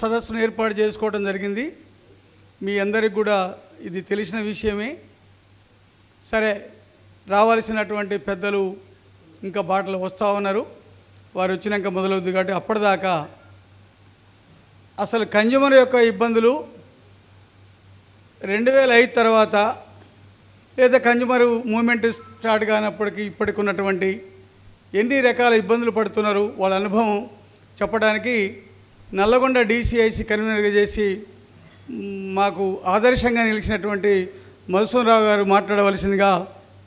సదస్సును ఏర్పాటు చేసుకోవడం జరిగింది. మీ అందరికి కూడా ఇది తెలిసిన విషయమే. సరే రావాల్సినటువంటి పెద్దలు ఇంకా బాటలు వస్తూ ఉన్నారు. వారు వచ్చినాక మొదలవుద్ది కాబట్టి అప్పటిదాకా అసలు కన్జ్యూమర్ యొక్క ఇబ్బందులు రెండు వేల ఐదు తర్వాత లేదా కన్జ్యూమర్ మూమెంట్ స్టార్ట్ కానప్పటికీ ఇప్పటికి ఉన్నటువంటి ఎన్ని రకాల ఇబ్బందులు పడుతున్నారు వాళ్ళ అనుభవం చెప్పడానికి నల్లగొండ డీసీఐసి కన్వీనర్గా చేసి మాకు ఆదర్శంగా నిలిచినటువంటి మధుసూరరావు గారు మాట్లాడవలసిందిగా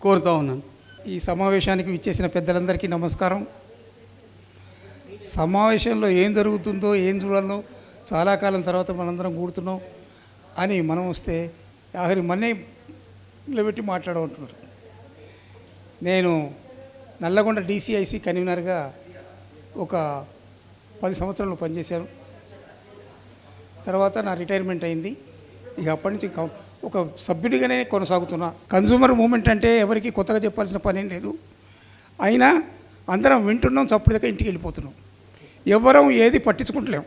కోరుతా ఉన్నాను. ఈ సమావేశానికి విచ్చేసిన పెద్దలందరికీ నమస్కారం. సమావేశంలో ఏం జరుగుతుందో ఏం చూడాలో చాలా కాలం తర్వాత మనందరం కూడుతున్నాం అని మనం వస్తే ఆఖరి మన్నే నిలబెట్టి మాట్లాడమంటున్నారు. నేను నల్లగొండ డీసీఐసి కన్వీనర్గా ఒక పది సంవత్సరాలు పనిచేశాను తర్వాత నా రిటైర్మెంట్ అయింది. ఇక అప్పటి నుంచి ఒక సభ్యుడిగానే కొనసాగుతున్నా. కన్సూమర్ మూమెంట్ అంటే ఎవరికి కొత్తగా చెప్పాల్సిన పనేం లేదు. అయినా అందరం వింటున్నాం చప్పుడుదాకా ఇంటికి వెళ్ళిపోతున్నాం. ఎవరం ఏది పట్టించుకుంటలేం.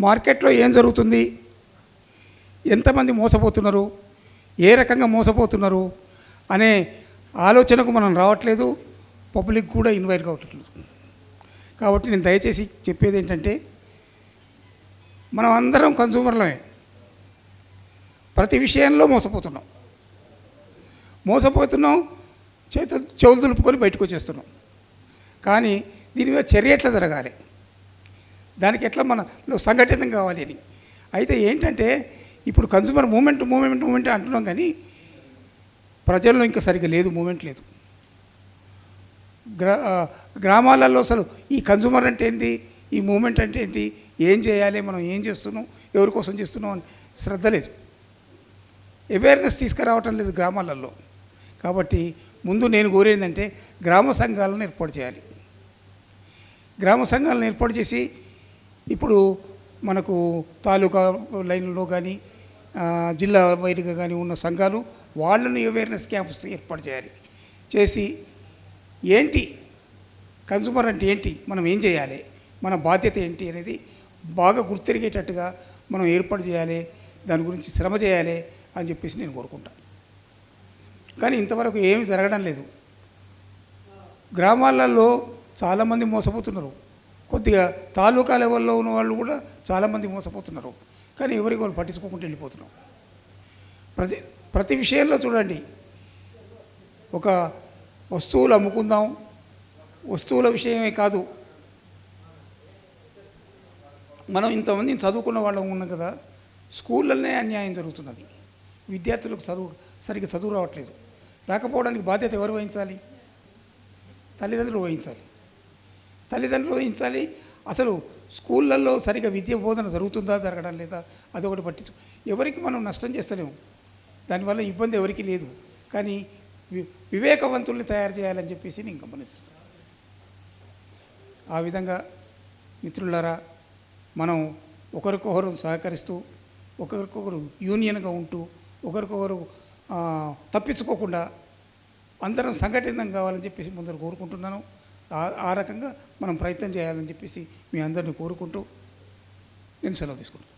మార్కెట్లో ఏం జరుగుతుంది? ఎంతమంది మోసపోతున్నారు? ఏ రకంగా మోసపోతున్నారు? అనే ఆలోచనకు మనం రావట్లేదు. పబ్లిక్ కూడా ఇన్వైట్ కావట్లేదు. కాబట్టి నేను దయచేసి చెప్పేది ఏంటంటే మనం అందరం కన్సూమర్లమే ప్రతి విషయంలో మోసపోతున్నాం. మోసపోతున్నాం చేతులు చెవులు దులుపుకొని బయటకు వచ్చేస్తున్నాం. కానీ దీని మీద చర్య ఎట్లా జరగాలి? దానికి ఎట్లా మన సంఘటితం కావాలి అని. అయితే ఏంటంటే ఇప్పుడు కన్సూమర్ మూమెంట్ మూమెంట్ మూమెంట్ అంటున్నాం కానీ ప్రజల్లో ఇంకా సరిగ్గా లేదు మూమెంట్ లేదు. గ్రా గ్రామాలలో అసలు ఈ కన్సూమర్ అంటే ఏంటి? ఈ మూమెంట్ అంటే ఏంటి? ఏం చేయాలి? మనం ఏం చేస్తున్నాం? ఎవరి కోసం చేస్తున్నాం అని శ్రద్ధ లేదు. అవేర్నెస్ తీసుకురావటం లేదు గ్రామాలలో. కాబట్టి ముందు నేను కోరేందంటే గ్రామ సంఘాలను ఏర్పాటు చేయాలి. గ్రామ సంఘాలను ఏర్పాటు చేసి ఇప్పుడు మనకు తాలూకా లైన్లో కానీ జిల్లా వైరుగా కానీ ఉన్న సంఘాలు వాళ్ళని అవేర్నెస్ క్యాంప్స్ ఏర్పాటు చేయాలి. చేసి ఏంటి? కన్సూమర్ అంటే ఏంటి? మనం ఏం చేయాలి? మన బాధ్యత ఏంటి అనేది బాగా గుర్తిరిగేటట్టుగా మనం ఏర్పాటు చేయాలి దాని గురించి శ్రమ చేయాలి అని చెప్పేసి నేను కోరుకుంటాను. కానీ ఇంతవరకు ఏమీ జరగడం లేదు. గ్రామాలలో చాలామంది మోసపోతున్నారు. కొద్దిగా తాలూకా లెవెల్లో ఉన్న వాళ్ళు కూడా చాలామంది మోసపోతున్నారు. కానీ ఎవరికి వాళ్ళు పట్టించుకోకుండా వెళ్ళిపోతున్నారు. ప్రతి ప్రతి విషయంలో చూడండి. ఒక వస్తువులు అమ్ముకుందాం. వస్తువుల విషయమే కాదు. మనం ఇంతమంది చదువుకున్న వాళ్ళం ఉన్నాం కదా స్కూళ్ళనే అన్యాయం జరుగుతున్నది. విద్యార్థులకు చదువు సరిగ్గా చదువు రావట్లేదు. రాకపోవడానికి బాధ్యత ఎవరు వహించాలి? తల్లిదండ్రులు వహించాలి. తల్లిదండ్రులు వహించాలి. అసలు స్కూళ్ళల్లో సరిగ్గా విద్య బోధన జరుగుతుందా జరగడం లేదా అదొకటి పట్టించు ఎవరికి మనం నష్టం చేస్తలేము. దానివల్ల ఇబ్బంది ఎవరికి లేదు. కానీ వివేకవంతుల్ని తయారు చేయాలని చెప్పేసి నేను గమనిస్తున్నాను. ఆ విధంగా మిత్రులారా మనం ఒకరికొకరు సహకరిస్తూ ఒకరికొకరు యూనియన్గా ఉంటూ ఒకరికొకరు తప్పించుకోకుండా అందరం సంఘటితం కావాలని చెప్పేసి ముందర కోరుకుంటున్నాను. ఆ- ఆ రకంగా మనం ప్రయత్నం చేయాలని చెప్పేసి మీ అందరిని కోరుకుంటూ నేను సెలవు తీసుకుంటాను